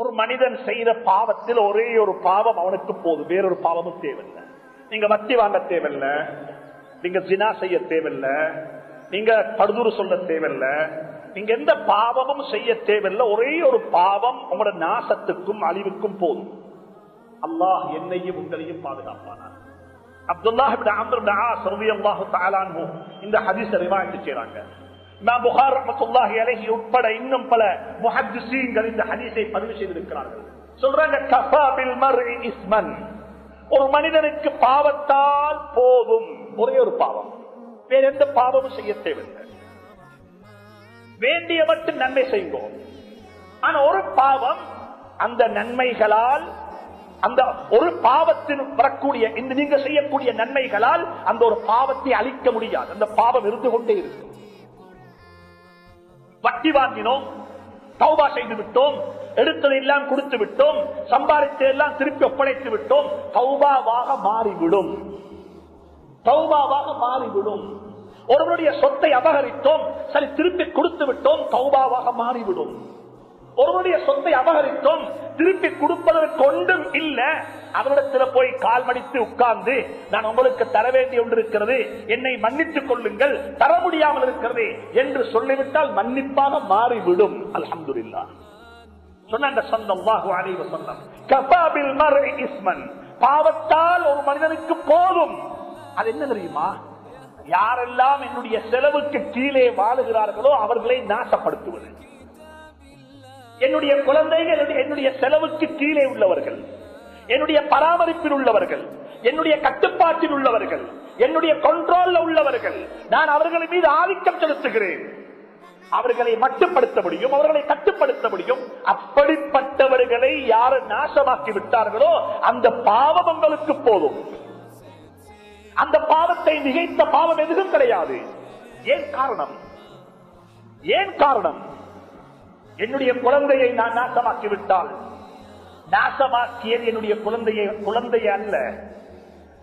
ஒரு மனிதன் செய்த பாவத்தில் ஒரே ஒரு பாவம் அவனுக்கு போதும். வேறொரு பாவமும் தேவையில்லை. நீங்க வட்டி வாங்க தேவையில்லை. நீங்க ஜினா செய்ய தேவையில்லை. நீங்க படுதூறு சொல்ல தேவையில்லை. நீங்க எந்த பாவமும் செய்ய தேவையில்லை. ஒரே ஒரு பாவம் உங்களோட நாசத்துக்கும் அழிவுக்கும் போதும். அல்லாஹ் என்னையும் உங்களையும் பாதுகாப்பானார் அப்துல்லாஹ் இந்த ஹதீஸை ரிவாயத் செய்றாங்க. புகார் ரஹ்மத்துல்லாஹி அலஹி உட்பட இன்னும் பல முஹத்திஸீன்கள் இந்த ஹதீஸை பதிவு செய்திருக்கிறார்கள். சொல்றாங்க மர்இ இஸ்மன். ஒரு மனிதனுக்கு பாவத்தால் போதும். ஒரே ஒரு பாவம். வேற எந்த பாவமும் செய்ய தேவையில்லை. வேண்டிய மட்டும் நன்மை செய்வோம் ஆனா ஒரு பாவம் அந்த நன்மைகளால் அந்த ஒரு பாவத்தின் வரக்கூடிய இந்த நீங்க செய்யக்கூடிய நன்மைகளால் அந்த ஒரு பாவத்தை அழிக்க முடியாது. அந்த பாவம் இருந்து கொண்டே இருக்கும். வட்டி வாங்கினோம் தௌபா செய்து விட்டோம் எடுத்தது எல்லாம் கொடுத்து விட்டோம் சம்பாதித்ததை எல்லாம் திருப்பி ஒப்படைத்து விட்டோம் தௌபாவாக மாறிவிடும். தௌபாவாக மாறிவிடும். ஒருவருடைய சொத்தை அபகரித்தோம் சரி திருப்பி கொடுத்து விட்டோம் தௌபாவாக மாறிவிடும். ஒருவருடைய சொத்தை அபகரித்தோம் திருப்பி கொடுப்பதற்கு ஒன்றும் இல்ல. அவரிடத்துல போய் கால் மடித்து உட்கார்ந்து நான் உங்களுக்கு தர வேண்டிய ஒன்று இருக்கிறது என்னை மன்னித்துக் கொள்ளுங்கள் தர முடியாமல் இருக்கிறது என்று சொல்லிவிட்டால் மன்னிப்பாக மாறிவிடும். அல்ஹம்துலில்லா சொன்ன சொந்தம் சொந்தம் கபாபில் இஸ்மன். பாவத்தால் ஒரு மனிதனுக்கு போதும். அது என்ன தெரியுமா? யாரெல்லாம் என்னுடைய செலவுக்கு கீழே வாழுகிறார்களோ அவர்களை நாசப்படுத்துவது. என்னுடைய குழந்தைகள் என்னுடைய செலவுக்கு கீழே உள்ளவர்கள் என்னுடைய பராமரிப்பில் உள்ளவர்கள் என்னுடைய கட்டுப்பாட்டில் உள்ளவர்கள் என்னுடைய கண்ட்ரோல்ல உள்ளவர்கள் நான் அவர்கள் மீது ஆதிக்கம் செலுத்துகிறேன். அவர்களை மட்டுப்படுத்த முடியும் அவர்களை கட்டுப்படுத்த முடியும். அப்படிப்பட்டவர்களை யார் நாசமாக்கி விட்டார்களோ அந்த பாவம் உங்களுக்கு போதும். அந்த பாவத்தை நிகழ்த்த பாவம் எதுவும் கிடையாது. ஏன் காரணம்? ஏன் காரணம்? என்னுடைய குழந்தையை நான் நாசமாக்கி விட்டால் நாசமாக்கியது என்னுடைய குழந்தையை குழந்தைய அல்ல.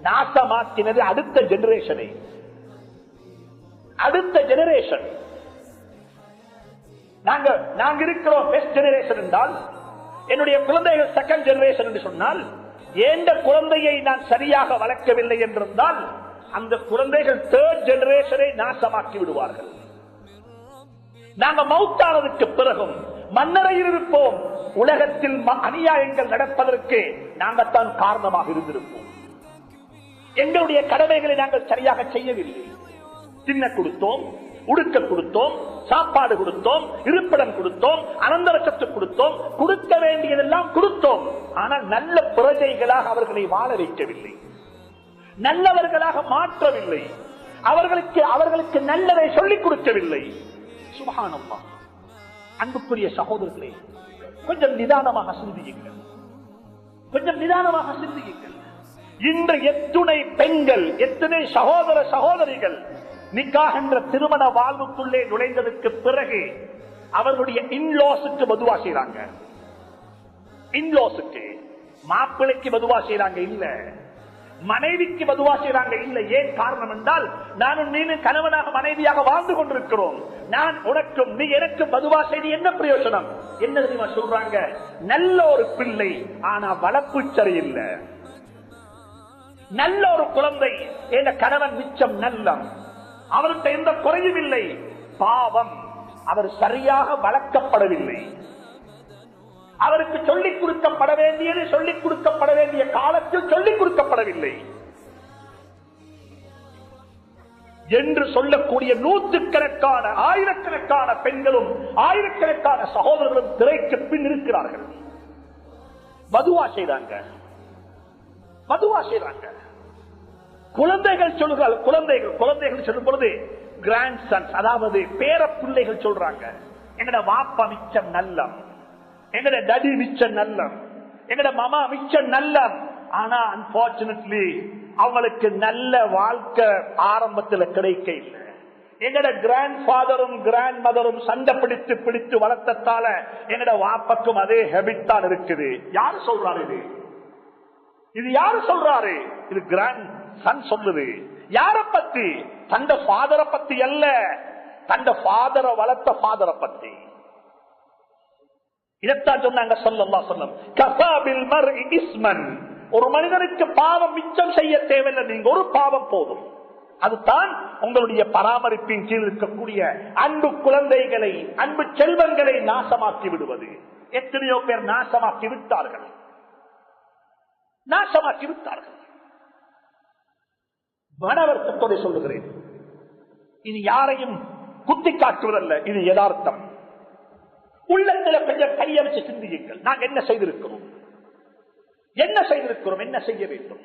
நாசமாக்கினது அடுத்த ஜெனரேஷனை அடுத்த ஜெனரேஷன் நாங்க நாங்க இருக்கிறோம் பெஸ்ட் ஜெனரேஷன் என்றால் என்னுடைய குழந்தைகள் செகண்ட் ஜெனரேஷன் என்று சொன்னால் எந்த குழந்தையை நான் சரியாக வளர்க்கவில்லை என்றிருந்தால் அந்த குழந்தைகள் தேர்ட் ஜெனரேஷனை நாசமாக்கி விடுவார்கள். நாங்க மௌத்தானதுக்கு பிறகும் மன்னரையில் இருப்போம். உலகத்தில் ம- அநியாயங்கள் நடப்பதற்கு நாங்கத்தான் காரணமாக இருந்திருப்போம். எங்களுடைய கடமைகளை நாங்கள் சரியாக செய்யவில்லை. தின்ன கொடுத்தோம் உடுக்க கொடுத்தோம் சாப்பாடு கொடுத்தோம் இருப்பிடம் கொடுத்தோம் அனந்தர கொடுத்தோம் கொடுக்க வேண்டியதெல்லாம் கொடுத்தோம். ஆனால் நல்ல பிரஜைகளாக அவர்களை வாழ வைக்கவில்லை. நல்லவர்களாக மாற்றவில்லை. அவர்களுக்கு அவர்களுக்கு நல்லதை சொல்லிக் கொடுக்கவில்லை. சுபகானம்மா அன்புக்குரிய சகோதரர்களே கொஞ்சம் நிதானமாக சிந்தியுங்கள். கொஞ்சம் நிதானமாக சிந்தியுங்கள். இன்று எத்துணை பெண்கள் எத்தனை சகோதர சகோதரிகள் நிக்காக என்ற திருமண வாழ்வுக்குள்ளே நுழைந்ததற்கு பிறகு அவர்களுடைய இன்லோஸுக்கு மதுவா செய்யறாங்க இன்லாஸுக்கு மாப்பிள்ளைக்கு மதுவா செய்யறாங்க இல்ல. மனைவிக்கு பதுவா செய்றாங்க இல்ல ஏன் காரணம் என்றால் நானும் நீனு கணவனாக மனைவியாக வாழ்ந்து கொண்டிருக்கிறோம். நான் உனக்கும் நீ எனக்கு பதுவா செய்து என்ன பிரயோஜனம் என்ன தெரியுமா சொல்றாங்க? நல்ல ஒரு பிள்ளை ஆனா வளர்ப்பு சரியில்லை. நல்ல ஒரு குழந்தை என் கணவன் மிச்சம் நல்லம். அவர்கிட்ட எந்த குறையும் இல்லை. பாவம் அவர் சரியாக வளர்க்கப்படவில்லை. அவருக்கு சொல்லிக் கொடுக்கப்பட வேண்டியது சொல்லிக் கொடுக்கப்பட வேண்டிய காலத்தில் சொல்லிக் கொடுக்கப்படவில்லை என்று சொல்லக்கூடிய நூற்றுக்கணக்கான ஆயிரக்கணக்கான பெண்களும் ஆயிரக்கணக்கான சகோதரர்களும் திரைக்கு பின் இருக்கிறார்கள். மதுவா செய்றாங்க. மதுவா செய்றாங்க. குழந்தைகள் சொல்கிறார் குழந்தைகள் குழந்தைகள் சொல்லும் பொழுது கிராண்ட் சன்ஸ் அதாவது பேர பிள்ளைகள் சொல்றாங்க. எங்கட வாப்பா மிச்சம் நல்லம். எங்கட டடி மிச்சம் நல்லம். எங்கட மாமா மிச்சம் நல்லம். ஆனா அன்பார்ச்சுனேட்லி அவங்களுக்கு நல்ல வாழ்க்கை ஆரம்பத்தில் கிடைக்க இல்லை எங்கட கிராண்ட் ஃபாதரும் கிராண்ட் மதரும் சண்டை பிடித்து பிடித்து வளர்த்தத்தால எங்கட வாப்பக்கும் அதே ஹெபிட் தான் இருக்குது. யாரு சொல்றாரு இது? இது யாரு சொல்றாரு? இது கிராண்ட் சன் சொல்லுது. யார பத்தி? தந்த ஃபாதரை பத்தி அல்ல. தந்த ஃபாதரை வளர்த்த ஃபாதரை பத்தி. இதைத்தான் சொன்னாங்க சொல்லலாம் சொல்லம் கசாபில் மர் இஸ்மன். ஒரு மனிதனுக்கு பாவம் மிச்சம் செய்ய தேவையில்லை நீங்க ஒரு பாவம் போதும். அதுதான் உங்களுடைய பராமரிப்பின் கீழ் இருக்கக்கூடிய அன்பு குழந்தைகளை அன்பு செல்வங்களை நாசமாக்கி விடுவது. எத்தனையோ பேர் நாசமாக்கி விட்டார்கள். நாசமாக்கி விட்டார்கள். மனவர்த்தத்தோடு சொல்லுகிறேன். இது யாரையும் குத்தி காட்டுவதல்ல இது யதார்த்தம். உள்ளங்களை கொஞ்சம் கையை வச்சு சிந்தியுங்கள். நாங்கள் என்ன செய்திருக்கிறோம்? என்ன செய்திருக்கிறோம்? என்ன செய்ய வேண்டும்?